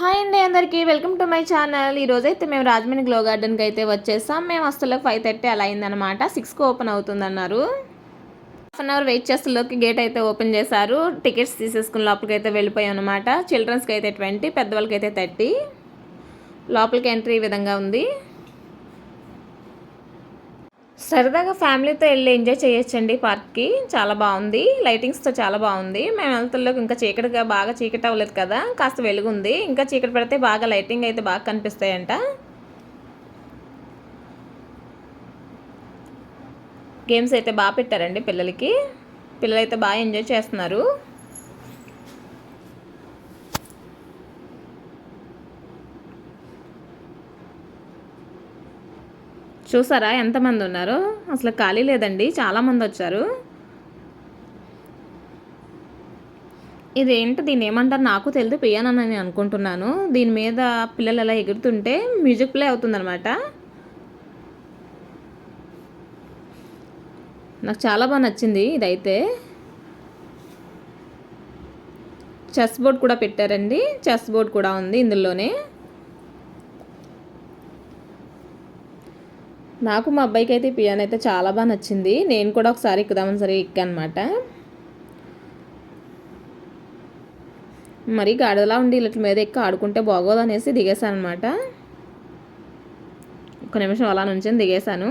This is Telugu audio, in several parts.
హాయ్ అండి అందరికీ వెల్కమ్ టు మై ఛానల్. ఈరోజు అయితే మేము రాజమండ్రి గ్లో గార్డెన్కి అయితే వచ్చేసాం. మేము వస్తువులకు ఫైవ్ థర్టీ అలా అయిందనమాట సిక్స్కి ఓపెన్ అవుతుందన్నారు. హాఫ్ అన్ అవర్ వెయిట్ చేస్తులోకి గేట్ అయితే ఓపెన్ చేశారు. టికెట్స్ తీసేసుకుని లోపలికి అయితే వెళ్ళిపోయాం అనమాట చిల్డ్రన్స్కి అయితే ట్వంటీ పెద్దవాళ్ళకి అయితే థర్టీ లోపలికి ఎంట్రీ ఈ విధంగా ఉంది. సరదాగా ఫ్యామిలీతో వెళ్ళి ఎంజాయ్ చేయొచ్చండి పార్క్కి. చాలా బాగుంది. లైటింగ్స్తో చాలా బాగుంది. మేము వెళ్తుల్లోకి ఇంకా చీకటిగా బాగా చీకటి అవ్వలేదు కదా. కాస్త వెలుగుంది. ఇంకా చీకటి పెడితే బాగా లైటింగ్ అయితే బాగా కనిపిస్తాయంట. గేమ్స్ అయితే బాగా పెట్టారండి పిల్లలకి. పిల్లలు అయితే బాగా ఎంజాయ్ చేస్తున్నారు. చూసారా ఎంతమంది ఉన్నారు? అసలు ఖాళీ లేదండి చాలామంది వచ్చారు. ఇదేంటి దీన్ని ఏమంటారు? నాకు తెలియదు పియానో అని అనుకుంటున్నాను. దీని మీద పిల్లలు ఎలా ఎగురుతుంటే మ్యూజిక్ ప్లే అవుతుందన్నమాట. నాకు చాలా బాగా నచ్చింది ఇదైతే. చెస్ బోర్డ్ కూడా పెట్టారండి. చెస్ బోర్డ్ కూడా ఉంది ఇందులోనే. నాకు మా అబ్బాయికి అయితే పియానో అయితే చాలా బాగా నచ్చింది. నేను కూడా ఒకసారి ఎక్కుదామని సరే ఎక్కానమాట. మరి గాడిదలా ఉండి ఇట్ల మీద ఎక్కి ఆడుకుంటే బాగోదు అనేసి దిగేశాను అనమాట ఒక నిమిషం అలా నుంచి దిగేశాను.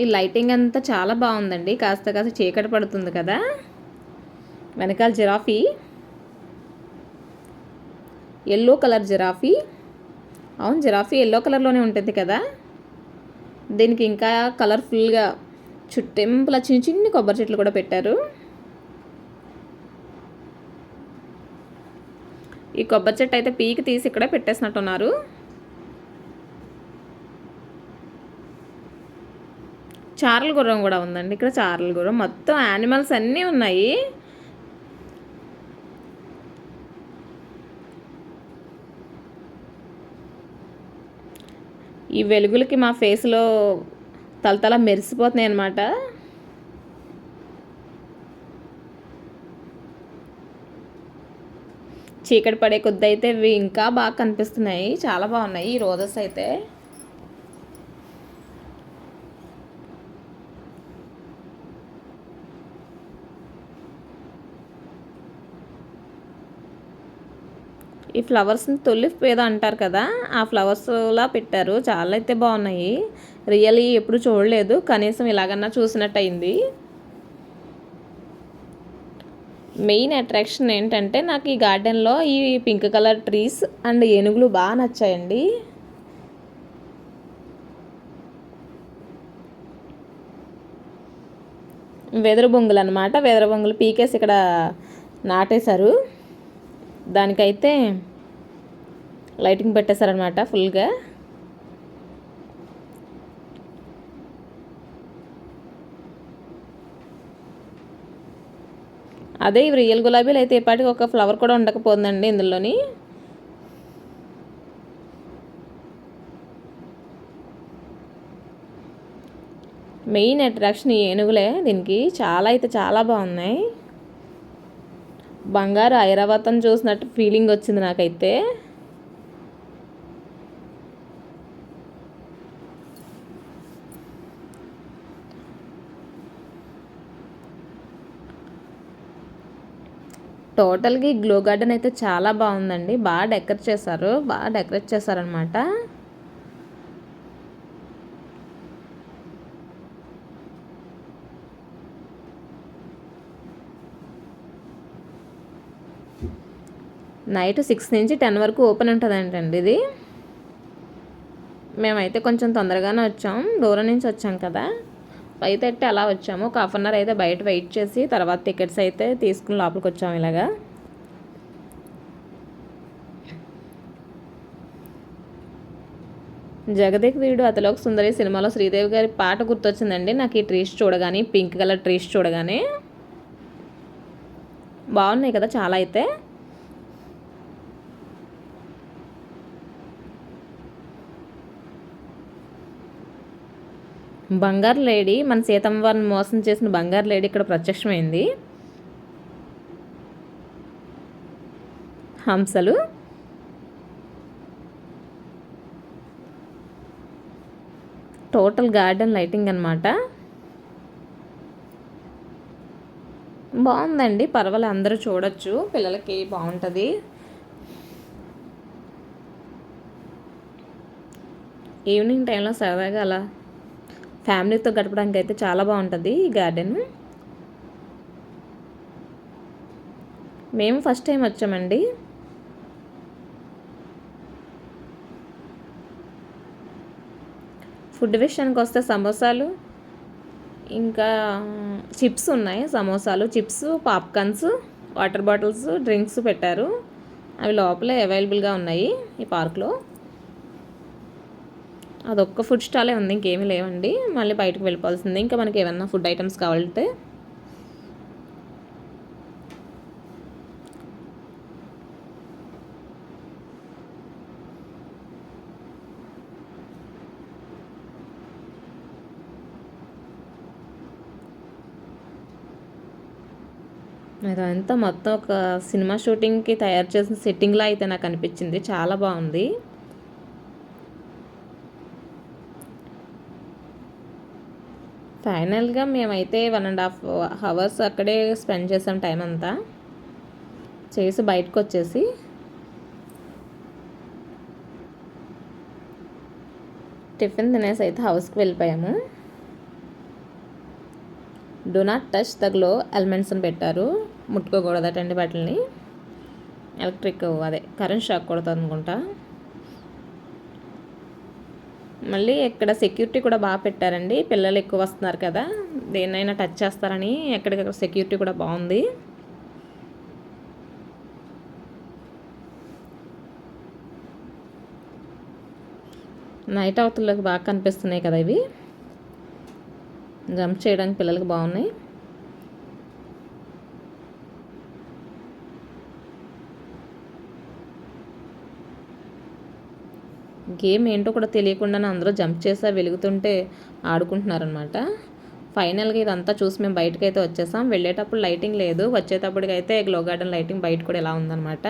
ఈ లైటింగ్ అంతా చాలా బాగుందండి. కాస్త కాస్త చీకటి పడుతుంది కదా. వెనకాల జిరాఫీ. Yellow colour giraffe. అవును జిరాఫీ ఎల్లో కలర్లోనే ఉంటుంది కదా. దీనికి ఇంకా కలర్ఫుల్గా చుట్టెంపుల చిన్న చిన్ని కొబ్బరి చెట్లు కూడా పెట్టారు. ఈ కొబ్బరి చెట్టు అయితే పీకి తీసి ఇక్కడ పెట్టేసినట్టున్నారు. చారల గుర్రం కూడా ఉందండి. ఇక్కడ చారల గుర్రం. మొత్తం యానిమల్స్ అన్నీ ఉన్నాయి. ఈ వెలుగులకి మా ఫేస్లో తలతల మెరిసిపోతున్నాయి అనమాట చీకటి పడే కొద్ది అయితే ఇవి ఇంకా బాగా కనిపిస్తున్నాయి. చాలా బాగున్నాయి ఈ రోజెస్ అయితే. ఈ ఫ్లవర్స్ని తొలిఫ్ ఏదో అంటారు కదా ఆ ఫ్లవర్స్లా పెట్టారు. చాలా అయితే బాగున్నాయి. రియల్లీ ఎప్పుడు చూడలేదు. కనీసం ఇలాగన్నా చూసినట్టయింది. మెయిన్ అట్రాక్షన్ ఏంటంటే నాకు ఈ గార్డెన్లో ఈ పింక్ కలర్ ట్రీస్ అండ్ ఏనుగులు బాగా నచ్చాయండి. వెదరు బొంగులు అనమాట వెదరు బొంగులు పీకేసి ఇక్కడ నాటేశారు. దానికైతే లైటింగ్ పెట్టేశారనమాట ఫుల్గా. అదే ఇవి రియల్ గులాబీలు అయితే ఇప్పటికి ఒక ఫ్లవర్ కూడా ఉండకపోతుందండి ఇందులోని. మెయిన్ అట్రాక్షన్ ఈ ఏనుగులే దీనికి. చాలా అయితే చాలా బాగున్నాయి. బంగారు ఐరావతం చూసినట్టు ఫీలింగ్ వచ్చింది నాకైతే. టోటల్గా ఈ గ్లో గార్డెన్ అయితే చాలా బాగుందండి. బాగా డెకరేట్ చేశారు. బాగా డెకరేట్ చేశారనమాట నైట్ సిక్స్ నుంచి టెన్ వరకు ఓపెన్ ఉంటుందంటండి ఇది. మేమైతే కొంచెం తొందరగానే వచ్చాం. దూరం నుంచి వచ్చాం కదా. ఫైవ్ థర్టీ అలా వచ్చాము. ఒక హాఫ్ అన్ అవర్ అయితే బయట వెయిట్ చేసి తర్వాత టికెట్స్ అయితే తీసుకుని లోపలికి వచ్చాము ఇలాగా. జగదేక్ వీడు అతలోక సుందరి సినిమాలో శ్రీదేవి గారి పాట గుర్తొచ్చిందండి. నాకు ఈ ట్రీస్ చూడగానే పింక్ కలర్ ట్రీస్ చూడగానే. బాగున్నాయి కదా చాలా అయితే. బంగారు లేడీ మన సీతమ్మ వారిని మోసం చేసిన బంగారు లేడీ ఇక్కడ ప్రత్యక్షమైంది. హంసలు. టోటల్ గార్డెన్ లైటింగ్ అనమాట బాగుందండి పర్వాలే అందరూ చూడొచ్చు పిల్లలకి బాగుంటుంది. ఈవినింగ్ టైంలో సరదాగా అలా ఫ్యామిలీతో గడపడానికి అయితే చాలా బాగుంటుంది ఈ గార్డెన్. మేము ఫస్ట్ టైం వచ్చామండి. ఫుడ్ విషయానికి వస్తే సమోసాలు ఇంకా చిప్స్ ఉన్నాయి సమోసాలు chips popcorns water bottles drinks పెట్టారు. అవి లోపలే అవైలబుల్గా ఉన్నాయి ఈ పార్క్లో. అదొక్క ఫుడ్ స్టాలే ఉంది ఇంకేమీ లేవండి. మళ్ళీ బయటకు వెళ్ళిపోవాల్సింది. ఇంకా మనకి ఏమన్నా ఫుడ్ ఐటమ్స్ కావాలంటే? ఇదంతా మొత్తం ఒక సినిమా షూటింగ్కి తయారు చేసిన సెట్టింగ్లా అయితే నాకు అనిపించింది. చాలా బాగుంది. ఫైనల్గా మేమైతే వన్ అండ్ హాఫ్ అవర్స్ అక్కడే స్పెండ్ చేసాం టైం అంతా చేసి బయటకు వచ్చేసి టిఫిన్ తినేసి అయితే హౌస్కి వెళ్ళిపోయాము. Do not touch the glow elements అని పెట్టారు. ముట్టుకోకూడదటండి వాటిని ఎలక్ట్రిక్ అదే కరెంట్ షాక్ కొడుతుంది అనుకుంటా మళ్ళీ ఇక్కడ సెక్యూరిటీ కూడా బాగా పెట్టారండి. పిల్లలు ఎక్కువ వస్తున్నారు కదా. దేన్నైనా టచ్ చేస్తారని ఎక్కడికక్కడ సెక్యూరిటీ కూడా బాగుంది. నైట్ అవతలకి బాగా కనిపిస్తున్నాయి కదా ఇవి. జంప్ చేయడానికి పిల్లలకి బాగున్నాయి. గేమ్ ఏంటో కూడా తెలియకుండానే అందరూ జంప్ చేసా వెలుగుతుంటే ఆడుకుంటున్నారనమాట ఫైనల్గా ఇదంతా చూసి మేము బయటకు అయితే వచ్చేసాం. వెళ్ళేటప్పుడు లైటింగ్ లేదు. వచ్చేటప్పటికైతే గ్లో గార్డెన్ లైటింగ్ బయట కూడా ఇలా ఉందన్నమాట.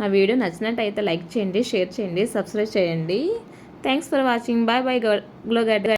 నా వీడియో నచ్చినట్టయితే లైక్ చేయండి షేర్ చేయండి సబ్స్క్రైబ్ చేయండి. Thanks for watching. Bye bye glow garden.